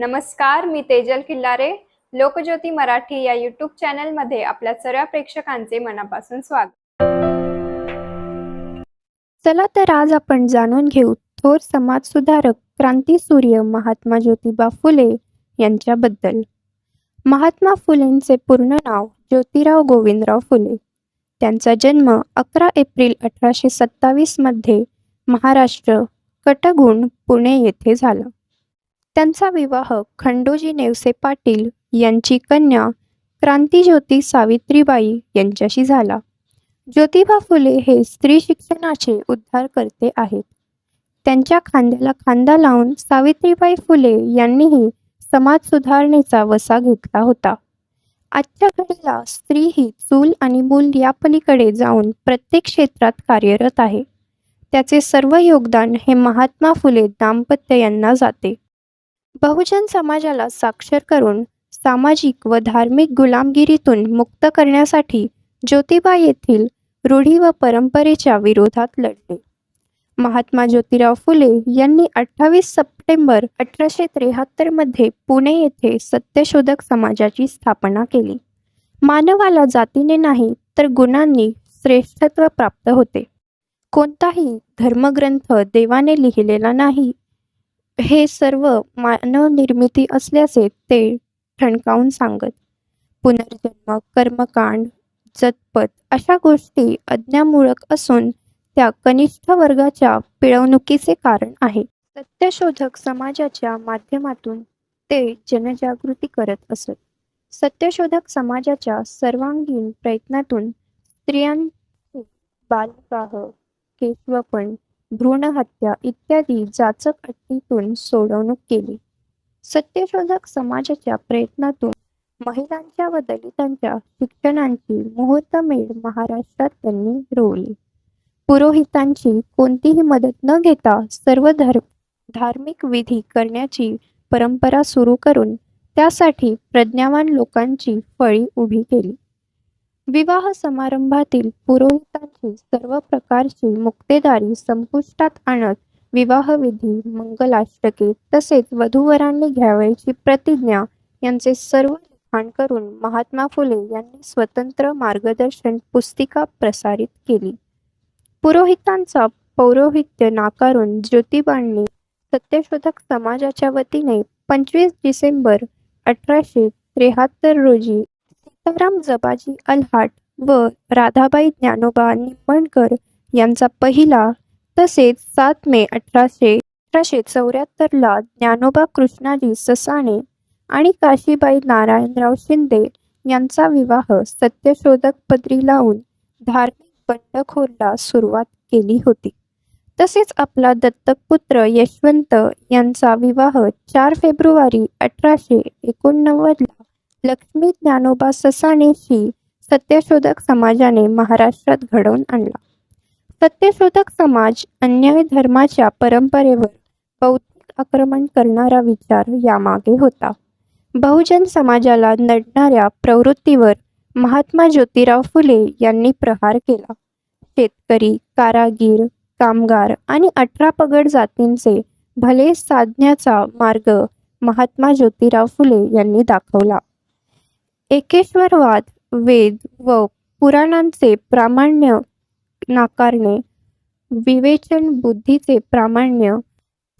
नमस्कार मी तेजल किल्लारे. लोकज्योती मराठी या युट्यूब चॅनलमध्ये आपल्या सर्व प्रेक्षकांचे मनापासून स्वागत. चला तर आज आपण जाणून घेऊ थोर समाजसुधारक क्रांतीसूर्य महात्मा ज्योतिबा फुले यांच्याबद्दल. महात्मा फुलेंचे पूर्ण नाव ज्योतिराव गोविंदराव फुले. त्यांचा जन्म अकरा एप्रिल अठराशे सत्तावीसमध्ये महाराष्ट्र कटगुण पुणे येथे झाला. त्यांचा विवाह खंडोजी नेवसे पाटील यांची कन्या क्रांतीज्योती सावित्रीबाई यांच्याशी झाला. ज्योतिबा फुले हे स्त्री शिक्षणाचे उद्धारकर्ते आहेत. त्यांच्या खांद्याला खांदा लावून सावित्रीबाई फुले यांनीही समाज सुधारणेचा वसा घेतला होता. आजच्या घडीला स्त्री ही चूल आणि मूल या पलीकडे जाऊन प्रत्येक क्षेत्रात कार्यरत आहे. त्याचे सर्व योगदान हे महात्मा फुले दाम्पत्य यांना जाते. बहुजन समाजाला साक्षर करून सामाजिक व धार्मिक गुलामगिरीतून मुक्त करण्यासाठी ज्योतिबा येथील रूढी व परंपरेच्या विरोधात लढले. महात्मा ज्योतिराव फुले यांनी अठ्ठावीस सप्टेंबर अठराशे त्र्याहत्तरमध्ये पुणे येथे सत्यशोधक समाजाची स्थापना केली. मानवाला जातीने नाही तर गुणांनी श्रेष्ठत्व प्राप्त होते. कोणताही धर्मग्रंथ देवाने लिहिलेला नाही हे सर्व मानवनिर्मिती असल्याचे ते ठणकावून सांगत पुनर्जन्म कर्मकांड जतपत अशा गोष्टी अज्ञामूळक असून त्या कनिष्ठ वर्गाच्या पिळवणुकीचे कारण आहे. सत्यशोधक समाजाच्या माध्यमातून ते जनजागृती करत असत. सत्यशोधक समाजाच्या सर्वांगीण प्रयत्नातून स्त्रियांचे बालविवाह केशवपण भ्रूणहत्या इत्यादी जाचक अटीतून सोडवणूक केली. सत्यशोधक समाजाच्या प्रयत्नातून महिलांच्या व दलितांच्या शिक्षणांची मुहूर्तमेढ महाराष्ट्रात त्यांनी रोवली पुरोहितांची कोणतीही मदत न घेता सर्व धर्म धार्मिक विधी करण्याची परंपरा सुरू करून त्यासाठी प्रज्ञावान लोकांची फळी उभी केली. विवाह समारंभातील पुरोहितांची सर्व प्रकारची मुक्तेदारी संपुष्टात आणत विवाहविधी मंगलाष्टके तसेच वधूवरांनी घ्यावयाची प्रतिज्ञा यांचे सर्व लिखाण करून महात्मा फुले यांनी स्वतंत्र मार्गदर्शन पुस्तिका प्रसारित केली. पुरोहितांचा पौरोहित्य नाकारून ज्योतिबांनी सत्यशोधक समाजाच्या वतीने पंचवीस डिसेंबर अठराशे त्र्याहत्तर रोजी सीताराम जबाजी अल्हाट व राधाबाई ज्ञानोबा निंबणकर यांचा पहिला तसेच सात मे अठराशे अठराशे चौऱ्याहत्तरला ज्ञानोबा कृष्णाजी ससाणे आणि काशीबाई नारायणराव शिंदे यांचा विवाह सत्यशोधक पदरी लावून धार्मिक बंडखोरला सुरुवात केली होती. तसेच आपला दत्तक पुत्र यशवंत यांचा विवाह चार फेब्रुवारी अठराशे एकोणनव्वदला लक्ष्मी ज्ञानोबा ससाणेशी सत्यशोधक समाजाने महाराष्ट्रात घडवून आणला. सत्यशोधक समाज अन्याय धर्माच्या परंपरेवर बौद्धिक आक्रमण करणारा विचार यामागे होता. बहुजन समाजाला नडणाऱ्या प्रवृत्तीवर महात्मा ज्योतिराव फुले यांनी प्रहार केला. शेतकरी कारागीर कामगार आणि अठरा पगड जातींचे भले साधण्याचा मार्ग महात्मा ज्योतिराव फुले यांनी दाखवला. एकेश्वरवाद वेद व पुराणांचे प्रामाण्य नाकारणे विवेचन बुद्धीचे प्रामाण्य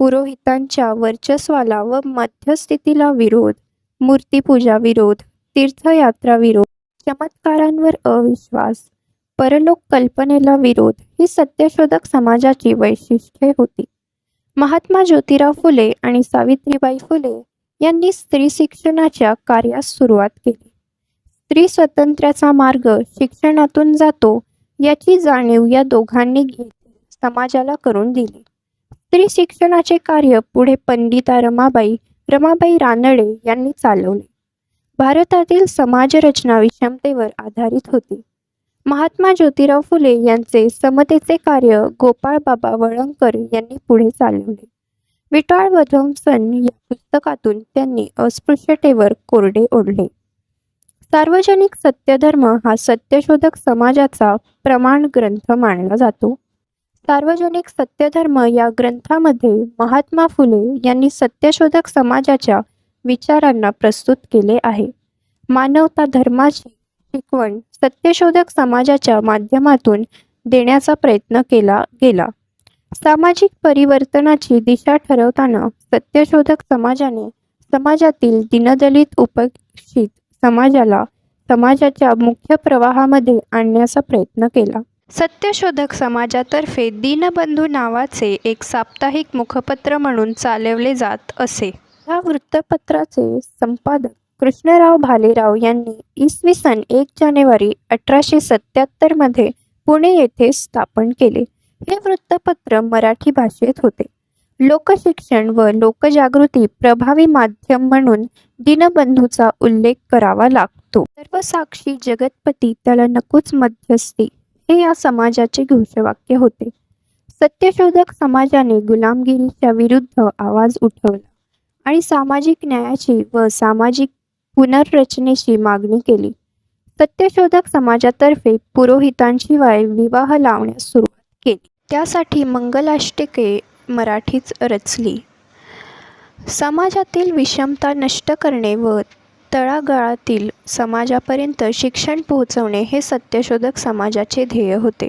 पुरोहितांच्या वर्चस्वाला व मध्यस्थितीला विरोध मूर्तीपूजा विरोध तीर्थयात्रा विरोध चमत्कारांवर अविश्वास परलोक कल्पनेला विरोध ही सत्यशोधक समाजाची वैशिष्ट्ये होती. महात्मा ज्योतिराव फुले आणि सावित्रीबाई फुले यांनी स्त्री शिक्षणाच्या कार्यास सुरुवात केली. स्त्री स्वातंत्र्याचा मार्ग शिक्षणातून जातो याची जाणीव या दोघांनी घेत समाजाला करून दिली. स्त्री शिक्षणाचे कार्य पुढे पंडिता रमाबाई रमाबाई रानडे यांनी चालवले. भारतातील समाजरचना विषमतेवर आधारित होती. महात्मा ज्योतिराव फुले यांचे समतेचे कार्य गोपाळ बाबा वळंकर यांनी पुढे चालवले. विटाळ वधमसन या पुस्तकातून त्यांनी अस्पृश्यतेवर कोरडे ओढले. सार्वजनिक सत्यधर्म हा सत्यशोधक समाजाचा प्रमाण ग्रंथ मानला जातो. सार्वजनिक सत्यधर्म या ग्रंथामध्ये महात्मा फुले यांनी सत्यशोधक समाजाच्या विचारांना प्रस्तुत केले आहे. मानवता धर्माची शिकवण सत्यशोधक समाजाच्या माध्यमातून देण्याचा प्रयत्न केला गेला. सामाजिक परिवर्तनाची दिशा ठरवताना सत्यशोधक समाजाने समाजातील दिनदलित उपेक्षित समाजाला समाजाच्या मुख्य प्रवाहामध्ये आणण्याचा प्रयत्न केला. सत्यशोधक समाजातर्फे दीनबंधू नावाचे एक साप्ताहिक मुखपत्र म्हणून चालवले जात असे. या वृत्तपत्राचे संपादक कृष्णराव भालेराव यांनी इसवी सन एक जानेवारी अठराशे सत्याहत्तरमध्ये पुणे येथे स्थापन केले. हे वृत्तपत्र मराठी भाषेत होते. लोकशिक्षण व लोकजागृती प्रभावी माध्यम म्हणून दीनबंधूचा उल्लेख करावा लागतो. सर्वसाक्षी जगतपती त्याला नकोच मध्यस्थी हे या समाजाचे घोषवाक्य होते. सत्यशोधक समाजाने गुलामगिरीच्या विरुद्ध आवाज उठवला आणि सामाजिक न्यायाची व सामाजिक पुनर्रचनेची मागणी केली. सत्यशोधक समाजातर्फे पुरोहितांशिवाय विवाह लावण्यास सुरुवात केली. त्यासाठी मंगलाष्टके मराठीच रचली. समाजातील विषमता नष्ट करणे व तळागाळातील समाजापर्यंत शिक्षण पोहोचवणे हे सत्यशोधक समाजाचे ध्येय होते.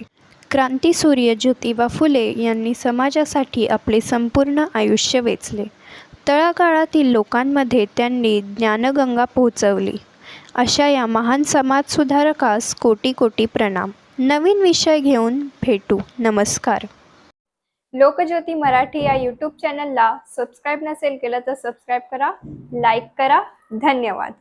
क्रांतीसूर्य ज्योतिबा फुले यांनी समाजासाठी आपले संपूर्ण आयुष्य वेचले. तळागाळातील लोकांमध्ये त्यांनी ज्ञानगंगा पोहोचवली. अशा या महान समाजसुधारकास कोटी कोटी प्रणाम. नवीन विषय घेऊन भेटू. नमस्कार. लोकज्योती मराठी या यूट्यूब चॅनलला सबस्क्राईब नसेल केलं तर सबस्क्राईब करा लाईक करा. धन्यवाद.